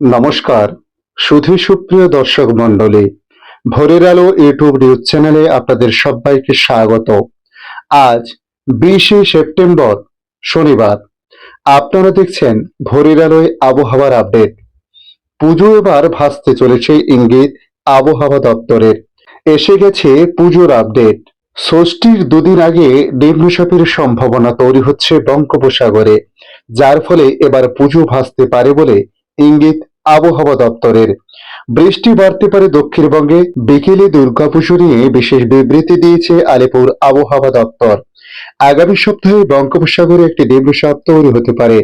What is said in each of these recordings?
নমস্কার। সুধী সুপ্রিয় দর্শক মণ্ডলী, ভোরের আলো ইউটিউব নিউজ চ্যানেলে আপনাদের সবাইকে স্বাগত। আজ বিশে সেপ্টেম্বর, শনিবার। আপনারা দেখছেন ভোরের আলোয় আবহাওয়ার আপডেট। পুজো এবার ভাসতে চলেছে ইঙ্গিত আবহাওয়া দপ্তরের। এসে গেছে পুজোর আপডেট। ষষ্ঠীর দুদিন আগে নিম্নচাপের সম্ভাবনা তৈরি হচ্ছে বঙ্গোপসাগরে, যার ফলে এবার পুজো ভাসতে পারে বলে ইঙ্গিত, আবহাওয়া দপ্তরের। বৃষ্টি বাড়তে পারে দক্ষিণবঙ্গে। বিকেলে দুর্গাপুজো নিয়ে বিশেষ বিবৃতি দিয়েছে আলিপুর আবহাওয়া দপ্তর। আগামী সপ্তাহে বঙ্গোপসাগরে একটি নিম্নচাপ তৈরি হতে পারে।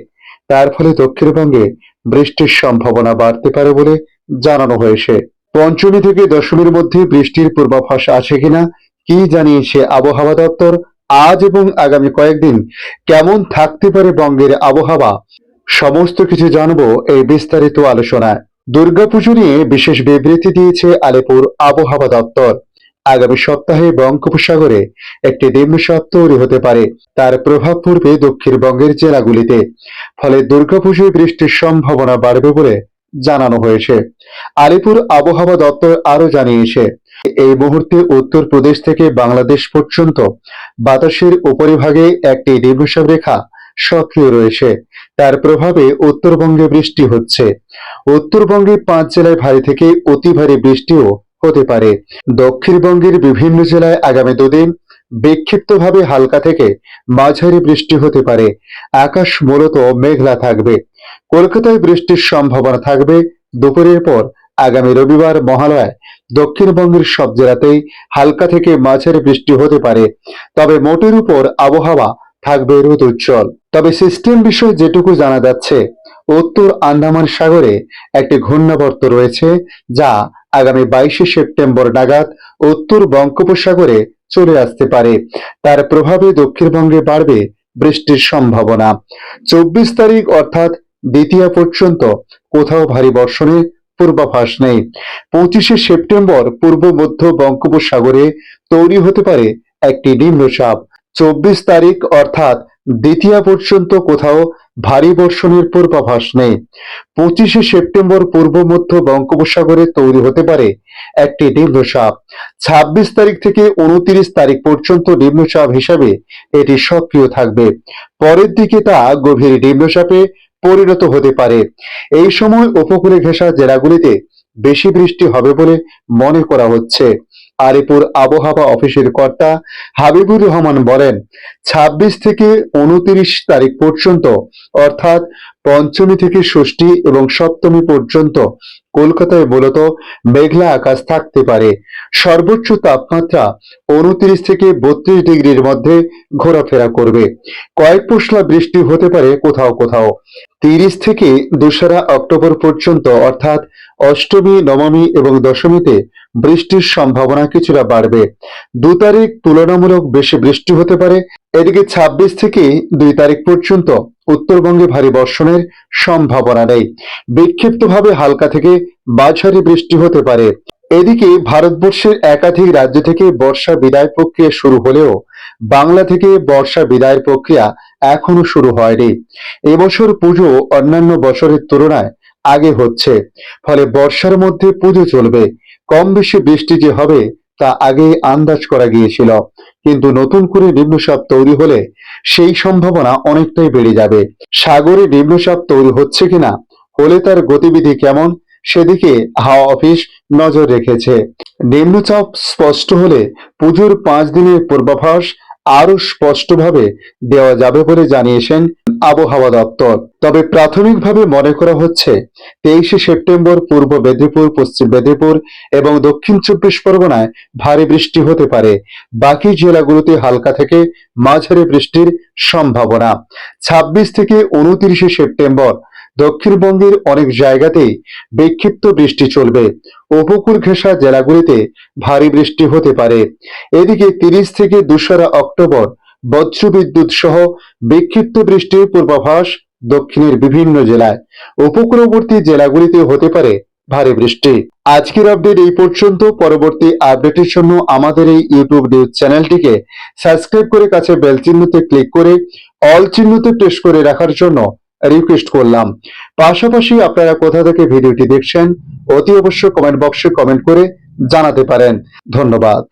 তার ফলে দক্ষিণবঙ্গে বৃষ্টির সম্ভাবনা বাড়তে পারে বলে জানানো হয়েছে। পঞ্চমী থেকে দশমীর মধ্যে বৃষ্টির পূর্বাভাস আছে কিনা, কি জানিয়েছে আবহাওয়া দপ্তর? আজ এবং আগামী কয়েকদিন কেমন থাকতে পারে বঙ্গের আবহাওয়া? সমস্ত কিছু জানব এই বিস্তারিত আলোচনায়। দুর্গাপুজো নিয়ে বিশেষ বিবৃতি দিয়েছে আলিপুর আবহাওয়া দপ্তর। আগামী সপ্তাহে বঙ্গোপসাগরে একটি নিম্নচাপ তৈরি হতে পারে। তার প্রভাব পড়বে দক্ষিণবঙ্গের জেলাগুলিতে। ফলে দুর্গাপুজোয় বৃষ্টির সম্ভাবনা বাড়বে বলে জানানো হয়েছে। আলিপুর আবহাওয়া দপ্তর আরও জানিয়েছে, এই মুহূর্তে উত্তরপ্রদেশ থেকে বাংলাদেশ পর্যন্ত বাতাসের উপরিভাগে একটি নিম্নচাপ রেখা সক্রিয় রয়েছে। তার প্রভাবে উত্তরবঙ্গে বৃষ্টি হচ্ছে। উত্তরবঙ্গে পাঁচ জেলায় ভারী থেকে অতি ভারী বৃষ্টিও হতে পারে। দক্ষিণবঙ্গের বিভিন্ন জেলায় আগামী দুদিন বিক্ষিপ্তভাবে হালকা থেকে মাঝারি বৃষ্টি হতে পারে। আকাশ মূলত মেঘলা থাকবে। কলকাতায় বৃষ্টির সম্ভাবনা থাকবে। দুপুরের পর আগামী রবিবার মহালয়ায় দক্ষিণবঙ্গের সব জেলাতেই হালকা থেকে মাঝারি বৃষ্টি হতে পারে। তবে মোটের উপর আবহাওয়া থাকবে রোদ উজ্জ্বল। তবে সিস্টেম বিষয়ে যেটুকু জানা যাচ্ছে, উত্তর আন্দামান সাগরে একটি ঘূর্ণাবর্ত রয়েছে যা আগামী বাইশে সেপ্টেম্বর নাগাদ উত্তর বঙ্গোপসাগরে চলে আসতে পারে। তার প্রভাবে দক্ষিণবঙ্গে বাড়বে বৃষ্টির সম্ভাবনা। চব্বিশ তারিখ অর্থাৎ দ্বিতীয় পর্যন্ত কোথাও ভারী বর্ষণের পূর্বাভাস নেই। পঁচিশে সেপ্টেম্বর পূর্ব মধ্য বঙ্গোপসাগরে তৈরি হতে পারে একটি নিম্নচাপ। চব্বিশ তারিখ অর্থাৎ দ্বিতীয় পর্যন্ত কোথাও ভারী বর্ষণের পূর্বাভাস নেই। পঁচিশে সেপ্টেম্বর পূর্ব মধ্য বঙ্গোপসাগরে তৈরি হতে পারে একটি নিম্নচাপ। ছাব্বিশ তারিখ থেকে উনত্রিশ তারিখ পর্যন্ত নিম্নচাপ হিসাবে এটি সক্রিয় থাকবে। পরের দিকে তা গভীর নিম্নচাপে পরিণত হতে পারে। এই সময় উপকূলে ঘেঁষা জেলাগুলিতে বেশি বৃষ্টি হবে বলে মনে করা হচ্ছে। আলিপুর আবহাওয়া অফিসের কর্তা হাবিবুর রহমান বলেন ২৬ থেকে উনত্রিশ তারিখ পর্যন্ত, অর্থাৎ পঞ্চমী থেকে ষষ্ঠী এবং সপ্তমী পর্যন্ত কলকাতায় মূলত মেঘলা আকাশ থাকতে পারে। সর্বোচ্চ তাপমাত্রা উনত্রিশ থেকে বত্রিশ ডিগ্রির মধ্যে ঘোরাফেরা করবে। কয়েক পশলা বৃষ্টি হতে পারে কোথাও কোথাও। তিরিশ থেকে দোসরা অক্টোবর পর্যন্ত, অর্থাৎ অষ্টমী, নবমী এবং দশমীতে বৃষ্টির সম্ভাবনা কিছুটা বাড়বে। দু তারিখ তুলনামূলক বেশি বৃষ্টি হতে পারে। এদিকে ২৬ থেকে দুই তারিখ পর্যন্ত উত্তরবঙ্গে ভারী বর্ষণের সম্ভাবনা নেই। বিক্ষিপ্তভাবে হালকা থেকে মাঝারি বৃষ্টি হতে পারে। এদিকে ভারতবর্ষের একাধিক রাজ্য থেকে বর্ষা বিদায় প্রক্রিয়া শুরু হলেও বাংলা থেকে বর্ষা বিদায়ের প্রক্রিয়া এখনও শুরু হয়নি। এবছর পুজো অন্যান্য বছরের তুলনায় আগে হচ্ছে। ফলে বর্ষার মধ্যে পুজো চলবে। কম বেশি বৃষ্টি যে হবে, তা আগেই আন্দাজ করা গিয়েছিল। কিন্তু নতুন করে নিম্নচাপ তৈরি হলে সেই সম্ভাবনা অনেকটাই বেড়ে যাবে। সাগরে নিম্নচাপ তৈরি হচ্ছে কিনা, হলে তার গতিবিধি কেমন, সেদিকে হাওয়া অফিস নজর রেখেছে। নিম্নচাপ স্পষ্ট হলে পুজোর পাঁচ দিনের পূর্বাভাস আরও স্পষ্টভাবে দেওয়া যাবে বলে জানিয়েছেন আবহাওয়া দপ্তর। তবে প্রাথমিকভাবে মনে করা হচ্ছে, তেইশে সেপ্টেম্বর পূর্ব মেদিনীপুর, পশ্চিম মেদিনীপুর এবং দক্ষিণ চব্বিশ পরগনায় ভারী বৃষ্টি হতে পারে। বাকি জেলাগুলোতে হালকা থেকে মাঝারি বৃষ্টির সম্ভাবনা। ছাব্বিশ থেকে উনত্রিশে সেপ্টেম্বর, দক্ষিণবঙ্গের অনেক জায়গাতেই বিক্ষিপ্ত বৃষ্টি চলবে। উপকূল ঘেঁষা জেলাগুলিতে ভারী বৃষ্টি হতে পারে। এদিকে তিরিশ থেকে দোসরা অক্টোবর বজ্রবিদ্যুৎ সহ বিক্ষিপ্ত বৃষ্টির পূর্বাভাস দক্ষিণের বিভিন্ন জেলায়। উপকূলবর্তী জেলাগুলিতে হতে পারে ভারী বৃষ্টি। আজকের আপডেট এই পর্যন্ত। পরবর্তী আপডেটের জন্য আমাদের এই ইউটিউব নিউজ চ্যানেলটিকে সাবস্ক্রাইব করে কাছে বেল চিহ্নতে ক্লিক করে অল চিহ্নতে প্রেস করে রাখার জন্য রিকোয়েস্ট করলাম। পাশাপাশি আপনারা কোথা থেকে ভিডিওটি দেখছেন, অতি অবশ্যই কমেন্ট বক্সে কমেন্ট করে জানাতে পারেন। ধন্যবাদ।